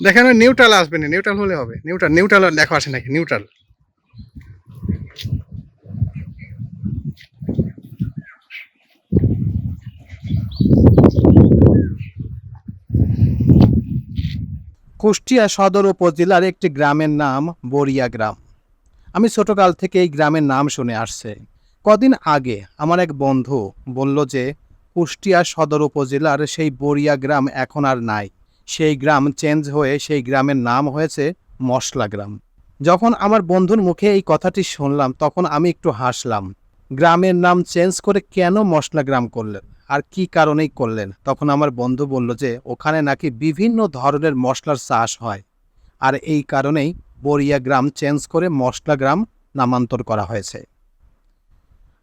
দেখেন নিউট্রাল আসবে না। নিউট্রাল হলে হবে। নিউট্রাল নিউট্রাল দেখো আসে নাকি? নিউট্রাল কুষ্টিয়া সদর উপজেলার একটি গ্রামের নাম বরিয়া গ্রাম। আমি ছোটকাল থেকে এই গ্রামের নাম শুনে আসছে। কদিন আগে আমার এক বন্ধু বলল যে, কুষ্টিয়া সদর উপজেলার সেই বরিয়া গ্রাম এখন আর নাই। সেই গ্রাম চেঞ্জ হয়ে সেই গ্রামের নাম হয়েছে মশলা গ্রাম। যখন আমার বন্ধুর মুখে এই কথাটি শুনলাম, তখন আমি একটু হাসলাম। গ্রামের নাম চেঞ্জ করে কেন মশলা গ্রাম করলেন? আর কি কারণেই করলেন? তখন আমার বন্ধু বলল যে, ওখানে নাকি বিভিন্ন ধরনের মশলার চাষ হয়। আর এই কারণেই বরিয়া গ্রাম চেঞ্জ করে মশলা গ্রাম নামান্তর করা হয়েছে।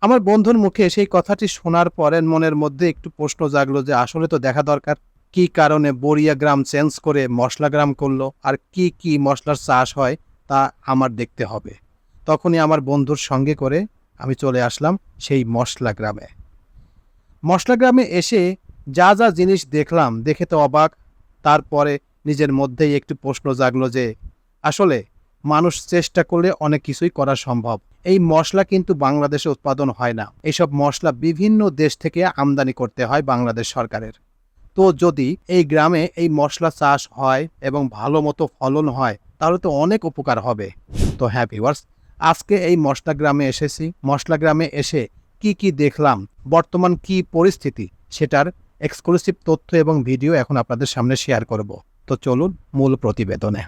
আমার বন্ধুর মুখে সেই কথাটি শোনার পরে মনের মধ্যে একটু প্রশ্ন জাগলো যে, আসলে তো দেখা দরকার। কি কারণে বরিয়া গ্রাম চেঞ্জ করে মশলা গ্রাম করল? আর কি কি মশলার চাষ হয় তা আমার দেখতে হবে। তখনই আমার বন্ধুর সঙ্গে করে আমি চলে আসলাম সেই মশলা গ্রামে। মশলা গ্রামে এসে যা যা জিনিস দেখলাম, দেখে তো অবাক। তারপরে নিজের মধ্যেই একটু প্রশ্ন জাগলো যে, আসলে মানুষ চেষ্টা করলে অনেক কিছুই করা সম্ভব। এই মশলা কিন্তু বাংলাদেশে উৎপাদন হয় না। এইসব মশলা বিভিন্ন দেশ থেকে আমদানি করতে হয় বাংলাদেশ সরকারের। তো যদি এই গ্রামে এই মশলা চাষ হয় এবং ভালো মতো ফলন হয়, তাহলে তো অনেক উপকার হবে। তো হ্যাঁ ভিউয়ার্স আজকে এই মশলা গ্রামে এসেছি। মশলা গ্রামে এসে কি কি দেখলাম, বর্তমান কি পরিস্থিতি, সেটার এক্সক্লুসিভ তথ্য এবং ভিডিও এখন আপনাদের সামনে শেয়ার করব। তো চলুন মূল প্রতিবেদনে।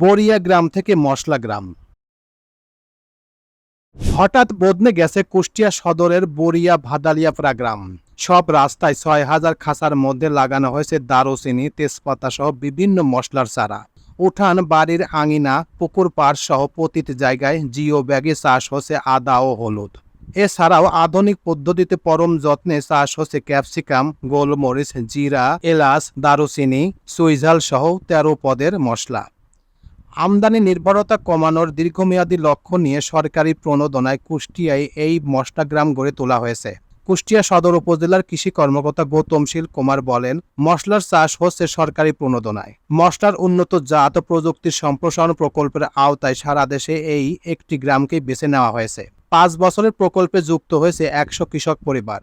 বরিয়া গ্রাম থেকে মশলা গ্রাম। হঠাৎ বদলে গেছে কুষ্টিয়া সদরের বরিয়া ভাদালিয়াপাড়া গ্রাম। সব রাস্তায় ছয় হাজার খাসার মধ্যে লাগানো হয়েছে দারুচিনি, তেজপাতা সহ বিভিন্ন মশলার চারা। উঠান, বাড়ির আঙিনা, পুকুর পাড় সহ প্রতিটি জায়গায় জিও ব্যাগে চাষ হচ্ছে আদা ও হলুদ। এছাড়াও আধুনিক পদ্ধতিতে পরম যত্নে চাষ হচ্ছে ক্যাপসিকাম, গোলমরিচ, জিরা, এলাচ, দারুচিনি, সুইঝাল সহ তেরো পদের মশলা। আমদানি নির্ভরতা কমানোর দীর্ঘমেয়াদী লক্ষ্য নিয়ে সরকারি প্রণোদনায় কুষ্টিয়ায় এই মশলা গ্রাম গড়ে তোলা হয়েছে। কুষ্টিয়া সদর উপজেলার কৃষি কর্মকর্তা গৌতমশীল কুমার বলেন, মশলার চাষ হচ্ছে সরকারি প্রণোদনায়। মশলার উন্নত জাত প্রযুক্তির সম্প্রসারণ প্রকল্পের আওতায় সারা দেশে এই একটি গ্রামকে বেছে নেওয়া হয়েছে। পাঁচ বছরের প্রকল্পে যুক্ত হয়েছে একশো কৃষক পরিবার।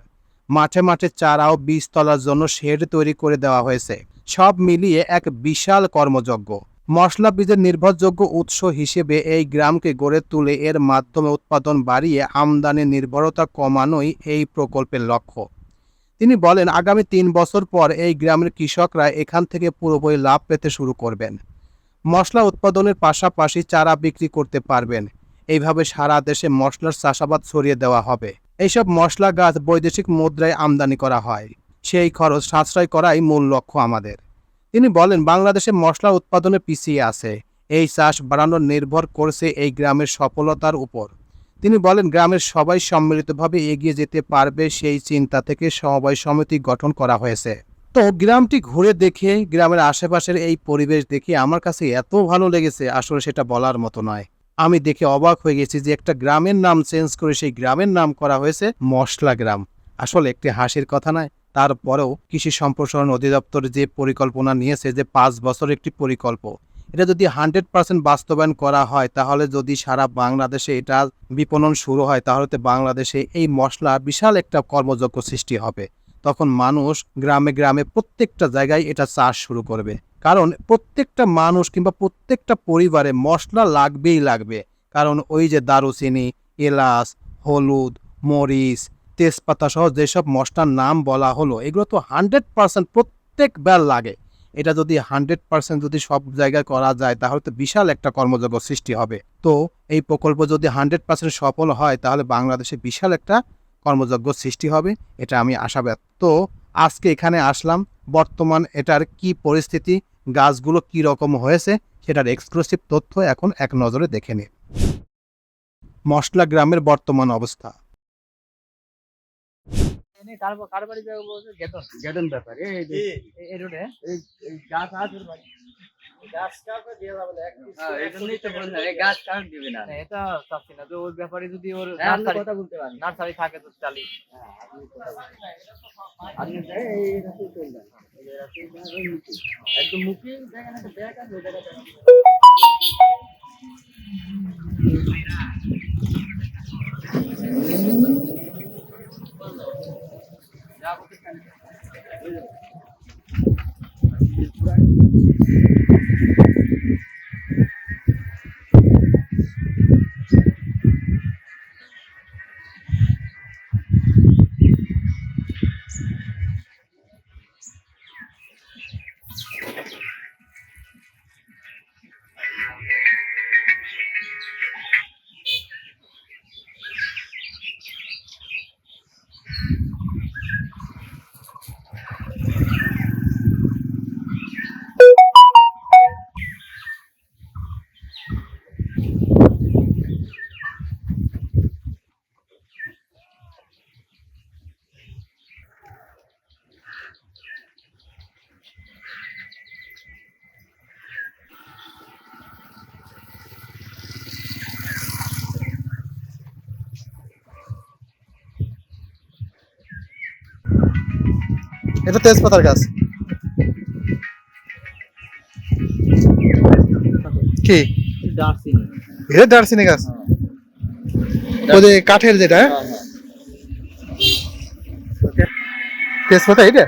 মাঠে মাঠে চারা ও বীজ তলার জন্য শেড তৈরি করে দেওয়া হয়েছে। সব মিলিয়ে এক বিশাল কর্মযজ্ঞ। মশলা বীজের নির্ভরযোগ্য উৎস হিসেবে এই গ্রামকে গড়ে তুলে এর মাধ্যমে উৎপাদন বাড়িয়ে আমদানি নির্ভরতা কমানোই এই প্রকল্পের লক্ষ্য। তিনি বলেন, আগামী তিন বছর পর এই গ্রামের কৃষকরা এখান থেকে পুরোপুরি লাভ পেতে শুরু করবেন। মশলা উৎপাদনের পাশাপাশি চারা বিক্রি করতে পারবেন। এইভাবে সারা দেশে মশলার চাষাবাদ ছড়িয়ে দেওয়া হবে। এইসব মশলা গাছ বৈদেশিক মুদ্রায় আমদানি করা হয়। সেই খরচ সাশ্রয় করাই মূল লক্ষ্য আমাদের। তিনি বলেন, বাংলাদেশে মশলা উৎপাদনে পিছিয়ে আছে। এই চাষ বাড়ানো নির্ভর করছে এই গ্রামের সফলতার উপর। তিনি বলেন, গ্রামের সবাই সম্মিলিতভাবে এগিয়ে যেতে পারবে সেই চিন্তা থেকে সমবায় সমিতি গঠন করা হয়েছে। তো গ্রামটি ঘুরে দেখে, গ্রামের আশেপাশের এই পরিবেশ দেখে আমার কাছে এত ভালো লেগেছে, আসলে সেটা বলার মতো নয়। আমি দেখে অবাক হয়ে গেছি যে একটা গ্রামের নাম চেঞ্জ করে সেই গ্রামের নাম করা হয়েছে মশলা গ্রাম। আসলে একটি হাসির কথা নয় তারপরেও কৃষি সম্প্রসারণ অধিদপ্তর যে পরিকল্পনা নিয়েছে যে পাঁচ বছর একটি পরিকল্প, এটা যদি হান্ড্রেড পার্সেন্ট বাস্তবায়ন করা হয়, তাহলে যদি সারা বাংলাদেশে এটা বিপণন শুরু হয়, তাহলে তো বাংলাদেশে এই মশলা বিশাল একটা কর্মযোগ্য সৃষ্টি হবে। তখন মানুষ গ্রামে গ্রামে প্রত্যেকটা জায়গায় এটা চাষ শুরু করবে। কারণ প্রত্যেকটা মানুষ কিংবা প্রত্যেকটা পরিবারে মশলা লাগবেই লাগবে। কারণ ওই যে দারুচিনি, এলাচ, হলুদ, মরিচ তেজপাতা সহ যেসব মশলার নাম বলা হলো, এগুলো তো হান্ড্রেড পার্সেন্ট প্রত্যেকবার লাগে। এটা যদি হান্ড্রেড পার্সেন্ট যদি সব জায়গায় করা যায়, তাহলে তো বিশাল একটা কর্মযোগ্য সৃষ্টি হবে। তো এই প্রকল্প যদি হান্ড্রেড পার্সেন্ট সফল হয়, তাহলে বাংলাদেশে বিশাল একটা কর্মযোগ্য সৃষ্টি হবে, এটা আমি আশাবাদ তো আজকে এখানে আসলাম, বর্তমান এটার কি পরিস্থিতি, গাছগুলো কি রকম হয়েছে, সেটার এক্সক্লুসিভ তথ্য এখন এক নজরে দেখে নিন মশলা গ্রামের বর্তমান অবস্থা। নার্সারি কথা বলতে পারেন। নার্সারি থাকে তো চালি। একদম মুখে দেখেন একটা ব্যাগ আছে, ওই জায়গায় দেখেন। এটা তেজপাতার গাছ। কি? এটা দারচিনি গাছ। ওই যে কাঠের যেটা হ্যাঁ? হ্যাঁ, হ্যাঁ। তেজপাতা এটা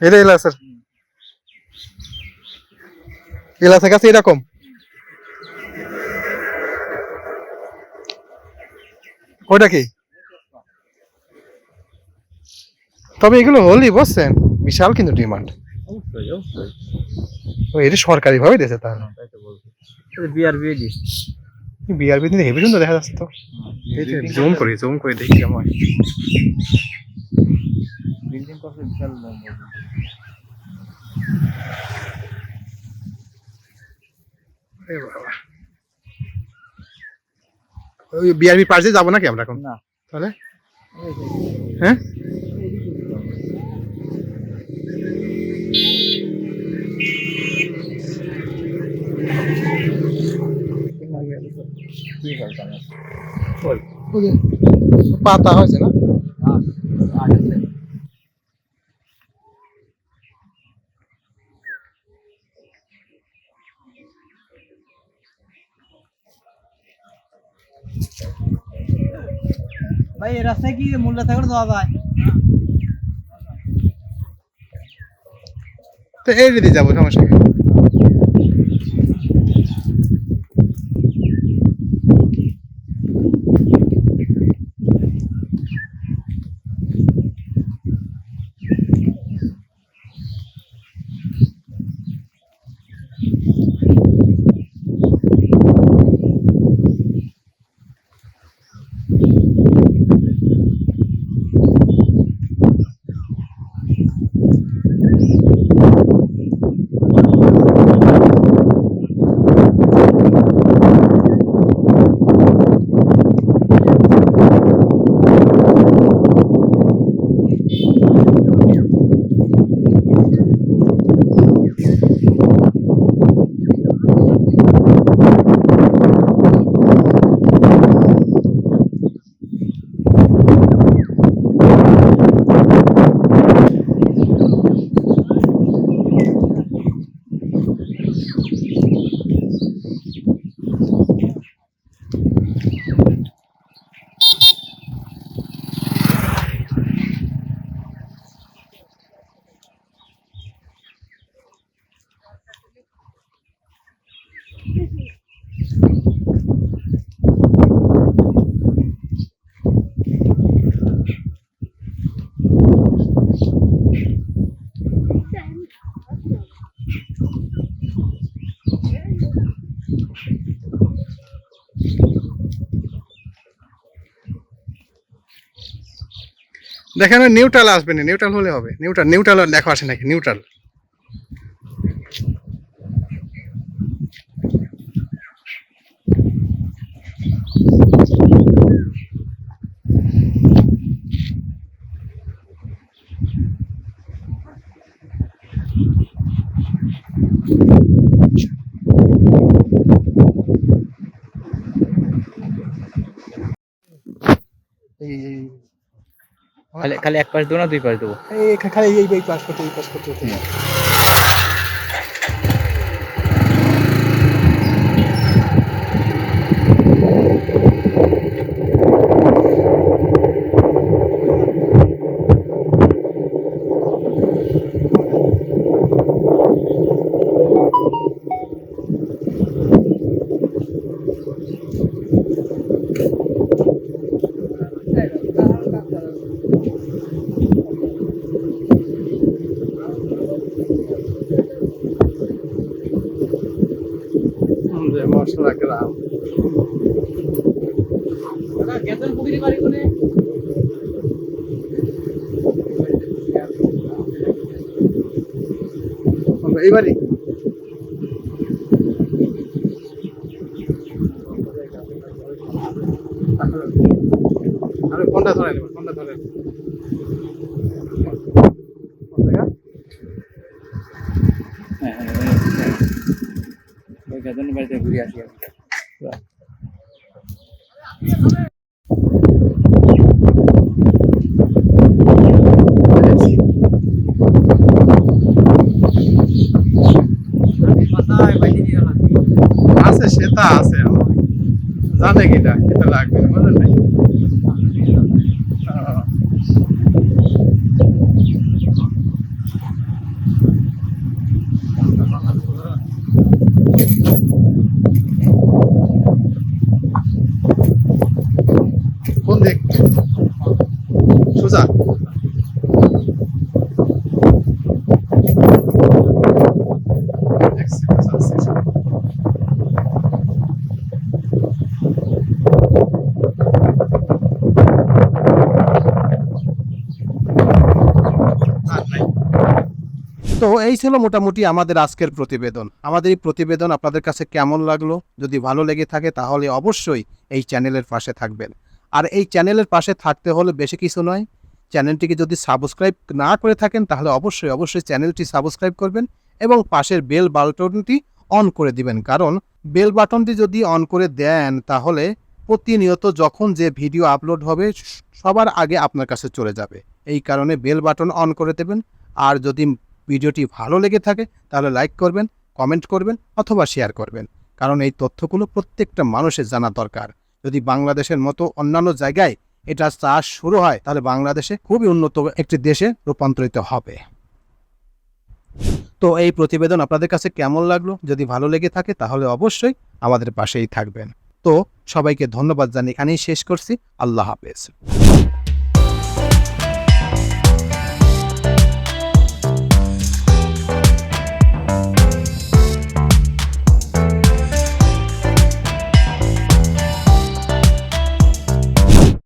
এটা এলাচের। এলাচের গাছ এরকম? ওটা কি? তবে এগুলো হলি বুঝছেন বিশাল কিন্তু ডিমান্ড এটা সরকারি ভাবে দিয়েছে তাহলে। তাই তো বলছি। বিয়ার বিয়ে দিস হেভি সুন্দর দেখা যাচ্ছে তো। জুম করি জুম করে দেখি কেমন বিল্ডিং কত বিশাল। এ বাবা। ওই বিআরবি পার্সে যাব নাকি আমরা এখন? না। তাহলে? হ্যাঁ? পাতা হয়েছে না? ভাই এই রাস্তায় কি মোল্লা থাকলে দোয়া যায় তো এই দিদি যাব সমস্যা দেখেন নিউট্রাল আসবে না। নিউট্রাল হলে হবে। নিউট্রাল নিউট্রাল লেখা আসে নাকি? নিউট্রাল এই এই খালি খালি এক পাশ দেবো না দুই পাশ দেবো? খালি এই পাশ পাস করতে এই পাশ করতে হতে হবে। যে মশলা গ্রাম গেতন পুকুরি বাড়ি কোনে এইবারই? আরে কোনটা ধরে নেব কোনটা ধরে? হ্যাঁ হ্যাঁ ওই গাজনের বাড়িতে ঘুরে আসি আমি। আছে সেটা আছে জানে কিটা সেটা লাগবে বুঝলেন নাই আহ, কোন দিক সোজা এক সেকেন্ড, এক সেকেন্ড। আর নাই। তো এই ছিল মোটামুটি আমাদের আজকের প্রতিবেদন। আমাদের এই প্রতিবেদন আপনাদের কাছে কেমন লাগল? যদি ভালো লেগে থাকে তাহলে অবশ্যই এই চ্যানেলের পাশে থাকবেন। আর এই চ্যানেলের পাশে থাকতে হলে বেশি কিছু নয়, চ্যানেলটিকে যদি সাবস্ক্রাইব না করে থাকেন তাহলে অবশ্যই অবশ্যই চ্যানেলটি সাবস্ক্রাইব করবেন এবং পাশের বেল বাটনটি অন করে দিবেন। কারণ বেল বাটনটি যদি অন করে দেন তাহলে প্রতিনিয়ত যখন যে ভিডিও আপলোড হবে, সবার আগে আপনার কাছে চলে যাবে। এই কারণে বেল বাটন অন করে দেবেন। আর যদি ভিডিওটি ভালো লেগে থাকে, তাহলে লাইক করবেন কমেন্ট করবেন অথবা শেয়ার করবেন। কারণ এই তথ্যগুলো প্রত্যেকটা মানুষের জানা দরকার। যদি বাংলাদেশের মতো অন্যান্য জায়গায় এটা চাষ শুরু হয়, তাহলে বাংলাদেশে খুবই উন্নত একটি দেশে রূপান্তরিত হবে। তো এই প্রতিবেদন আপনাদের কাছে কেমন লাগল? যদি ভালো লেগে থাকে, তাহলে অবশ্যই আমাদের পাশেই থাকবেন। তো সবাইকে ধন্যবাদ জানিয়ে এখানেই শেষ করছি। আল্লাহ হাফেজ।